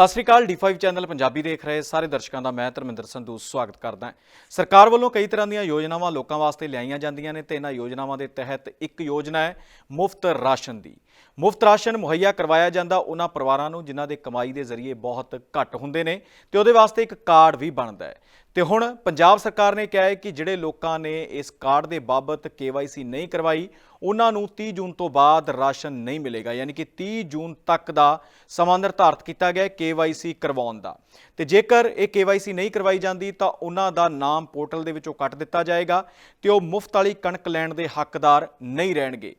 ਸਤਿ ਸ਼੍ਰੀ ਅਕਾਲ D5 channel Punjabi ਦੇਖ ਰਹੇ ਸਾਰੇ ਦਰਸ਼ਕਾਂ ਦਾ ਮੈਂ ਧਰਮਿੰਦਰ ਸੰਧੂ ਸਵਾਗਤ ਕਰਦਾ ਸਰਕਾਰ ਵੱਲੋਂ ਕਈ ਤਰ੍ਹਾਂ ਦੀਆਂ ਯੋਜਨਾਵਾਂ ਲੋਕਾਂ ਵਾਸਤੇ ਲਿਆਈਆਂ ਜਾਂਦੀਆਂ ਨੇ ਤੇ ਇਹਨਾਂ ਯੋਜਨਾਵਾਂ ਦੇ ਤਹਿਤ ਇੱਕ ਯੋਜਨਾ ਹੈ ਮੁਫਤ ਰਾਸ਼ਨ ਦੀ। ਮੁਫਤ ਰਾਸ਼ਨ ਮੁਹੱਈਆ ਕਰਵਾਇਆ ਜਾਂਦਾ, ਉਹਨਾਂ ਪਰਿਵਾਰਾਂ ਨੂੰ ਜਿਨ੍ਹਾਂ ਦੇ ਕਮਾਈ ਦੇ ਜ਼ਰੀਏ ਬਹੁਤ ਘੱਟ ਹੁੰਦੇ ਨੇ ਤੇ ਉਹਦੇ ਵਾਸਤੇ ਇੱਕ ਕਾਰਡ ਵੀ ਬਣਦਾ ਹੈ। ਤੇ ਹੁਣ ਪੰਜਾਬ ਸਰਕਾਰ ਨੇ ਕਿਹਾ ਹੈ ਕਿ ਜਿਹੜੇ ਲੋਕਾਂ ਨੇ ਇਸ ਕਾਰਡ ਦੇ ਬਾਬਤ KYC ਨਹੀਂ ਕਰਵਾਈ, ਉਹਨਾਂ ਨੂੰ 30 ਜੂਨ ਤੋਂ ਬਾਅਦ ਰਾਸ਼ਨ ਨਹੀਂ ਮਿਲੇਗਾ, ਯਾਨੀ ਕਿ 30 ਜੂਨ ਤੱਕ ਦਾ ਸਮਾਂ ਨਿਰਧਾਰਤ ਕੀਤਾ ਗਿਆ ਹੈ KYC ਕਰਵਾਉਣ ਦਾ। ਤੇ ਜੇਕਰ ਇਹ KYC ਨਹੀਂ ਕਰਵਾਈ ਜਾਂਦੀ, ਤਾਂ ਉਹਨਾਂ ਦਾ ਨਾਮ ਪੋਰਟਲ ਦੇ ਵਿੱਚੋਂ ਕੱਟ ਦਿੱਤਾ ਜਾਏਗਾ ਤੇ ਉਹ ਮੁਫਤ ਵਾਲੀ ਕਣਕ ਲੈਣ ਦੇ ਹੱਕਦਾਰ ਨਹੀਂ ਰਹਿਣਗੇ।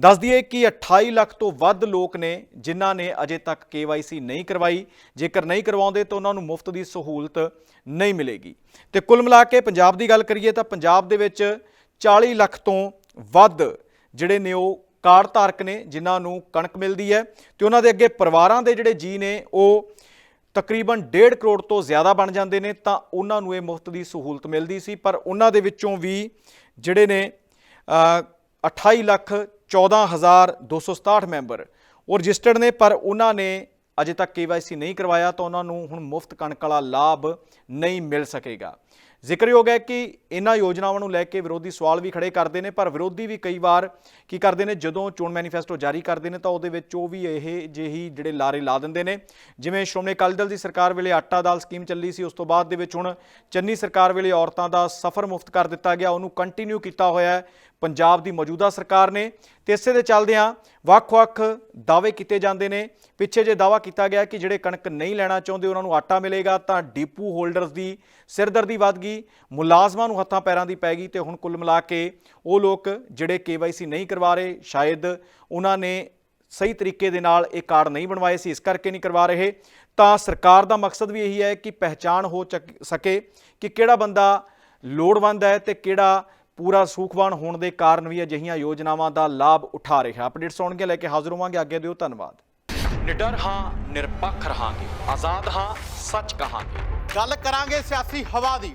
ਦੱਸ ਦਈਏ ਕਿ 28 ਲੱਖ ਤੋਂ ਵੱਧ ਲੋਕ ਨੇ ਜਿਨ੍ਹਾਂ ਨੇ ਅਜੇ ਤੱਕ KYC ਨਹੀਂ ਕਰਵਾਈ। ਜੇਕਰ ਨਹੀਂ ਕਰਵਾਉਂਦੇ ਤਾਂ ਉਹਨਾਂ ਨੂੰ ਮੁਫਤ ਦੀ ਸਹੂਲਤ ਨਹੀਂ ਮਿਲੇਗੀ। ਤੇ ਕੁੱਲ ਮਿਲਾ ਕੇ ਪੰਜਾਬ ਦੀ ਗੱਲ ਕਰੀਏ ਤਾਂ ਪੰਜਾਬ ਦੇ ਵਿੱਚ 40 ਲੱਖ ਤੋਂ ਵੱਧ ਜਿਹੜੇ ਨੇ ਉਹ ਕਾਰਡ ਧਾਰਕ ਨੇ ਜਿਨ੍ਹਾਂ ਨੂੰ ਕਣਕ ਮਿਲਦੀ ਹੈ। ਤੇ ਉਹਨਾਂ ਦੇ ਅੱਗੇ ਪਰਿਵਾਰਾਂ ਦੇ ਜਿਹੜੇ ਜੀ ਨੇ ਉਹ ਤਕਰੀਬਨ 1.5 ਕਰੋੜ ਤੋਂ ਜ਼ਿਆਦਾ ਬਣ ਜਾਂਦੇ ਨੇ ਤਾਂ ਉਹਨਾਂ ਨੂੰ ਇਹ ਮੁਫਤ ਦੀ ਸਹੂਲਤ ਮਿਲਦੀ ਸੀ। ਪਰ ਉਹਨਾਂ ਦੇ ਵਿੱਚੋਂ ਵੀ ਜਿਹੜੇ ਨੇ ਅ, 28 ਲੱਖ 14267 ਮੈਂਬਰ ਉਹ ਰਜਿਸਟਰਡ ਨੇ, ਪਰ ਉਹਨਾਂ ਨੇ ਅਜੇ ਤੱਕ KYC ਨਹੀਂ ਕਰਵਾਇਆ ਤਾਂ ਉਹਨਾਂ ਨੂੰ ਹੁਣ ਮੁਫਤ ਕਣਕ ਵਾਲਾ ਲਾਭ ਨਹੀਂ ਮਿਲ ਸਕੇਗਾ। ਜ਼ਿਕਰਯੋਗ ਹੈ ਕਿ ਇਹਨਾਂ ਯੋਜਨਾਵਾਂ ਨੂੰ ਲੈ ਕੇ ਵਿਰੋਧੀ ਸਵਾਲ ਵੀ ਖੜੇ ਕਰਦੇ ਨੇ, ਪਰ ਵਿਰੋਧੀ ਵੀ ਕਈ ਵਾਰ ਕੀ ਕਰਦੇ ਨੇ, ਜਦੋਂ ਚੋਣ ਮੈਨੀਫੈਸਟੋ ਜਾਰੀ ਕਰਦੇ ਨੇ ਤਾਂ ਉਹਦੇ ਵਿੱਚ ਉਹ ਵੀ ਇਹ ਜਿਹੀ ਜਿਹੜੇ ਲਾਰੇ ਲਾ ਦਿੰਦੇ ਨੇ। ਜਿਵੇਂ ਸ਼੍ਰੋਮਣੀ ਅਕਾਲੀ ਦਲ ਦੀ ਸਰਕਾਰ ਵੇਲੇ ਆਟਾ ਦਾਲ ਸਕੀਮ ਚੱਲੀ ਸੀ, ਉਸ ਤੋਂ ਬਾਅਦ ਦੇ ਵਿੱਚ ਹੁਣ ਚੰਨੀ ਸਰਕਾਰ ਵੇਲੇ ਔਰਤਾਂ ਦਾ ਸਫ਼ਰ ਮੁਫਤ ਕਰ ਦਿੱਤਾ ਗਿਆ, ਉਹਨੂੰ ਕੰਟੀਨਿਊ ਕੀਤਾ ਹੋਇਆ ਹੈ। ਪੰਜਾਬ ਦੀ ਮੌਜੂਦਾ ਸਰਕਾਰ ਨੇ ਤੇ ਇਸੇ ਦੇ ਚੱਲਦਿਆਂ ਵੱਖ-ਵੱਖ ਦਾਅਵੇ ਕੀਤੇ ਜਾਂਦੇ ਨੇ। ਪਿੱਛੇ ਜੇ ਦਾਅਵਾ ਕੀਤਾ ਗਿਆ ਕਿ ਜਿਹੜੇ ਕਣਕ ਨਹੀਂ ਲੈਣਾ ਚਾਹੁੰਦੇ, ਉਹਨਾਂ ਨੂੰ ਆਟਾ ਮਿਲੇਗਾ, ਤਾਂ ਡੀਪੂ ਹੋਲਡਰਸ ਦੀ ਸਿਰਦਰਦੀ ਵੱਧ ਗਈ ਮੁਲਾਜ਼ਮਾਂ ਨੂੰ ਹੱਥਾਂ ਪੈਰਾਂ ਦੀ ਪੈ ਗਈ ਤੇ ਹੁਣ ਕੁੱਲ ਮਿਲਾ ਕੇ ਉਹ ਲੋਕ ਜਿਹੜੇ KYC ਨਹੀਂ ਕਰਵਾ ਰਹੇ ਸ਼ਾਇਦ ਉਹਨਾਂ ਨੇ ਸਹੀ ਤਰੀਕੇ ਦੇ ਨਾਲ ਇਹ ਕਾਰਡ ਨਹੀਂ ਬਣਵਾਏ ਸੀ ਇਸ ਕਰਕੇ ਨਹੀਂ ਕਰਵਾ ਰਹੇ। ਤਾਂ ਸਰਕਾਰ ਦਾ ਮਕਸਦ ਵੀ ਇਹੀ ਹੈ ਕਿ ਪਹਿਚਾਣ ਹੋ ਚੱਕ- ਸਕੇ ਕਿ ਕਿਹੜਾ ਬੰਦਾ ਲੋੜਵੰਦ ਹੈ ਤੇ ਕਿਹੜਾ ਪੂਰਾ ਸੂਖਵਾਨ ਹੋਣ ਦੇ ਕਾਰਨ ਵੀ ਅਜਿਹੀਆਂ ਯੋਜਨਾਵਾਂ ਦਾ ਲਾਭ ਉਠਾ ਰਿਹਾ। ਅਪਡੇਟਸ ਆਉਣਗੇ ਲੈ ਕੇ ਹਾਜ਼ਰ ਹੋਵਾਂਗੇ। ਅੱਗੇ ਦਿਓ ਧੰਨਵਾਦ। ਨਿਡਰ ਹਾਂ ਨਿਰਪੱਖ ਰਹਾਂਗੇ। ਆਜ਼ਾਦ ਹਾਂ ਸੱਚ ਕਹਾਂਗੇ। ਗੱਲ ਕਰਾਂਗੇ ਸਿਆਸੀ ਹਵਾ ਦੀ।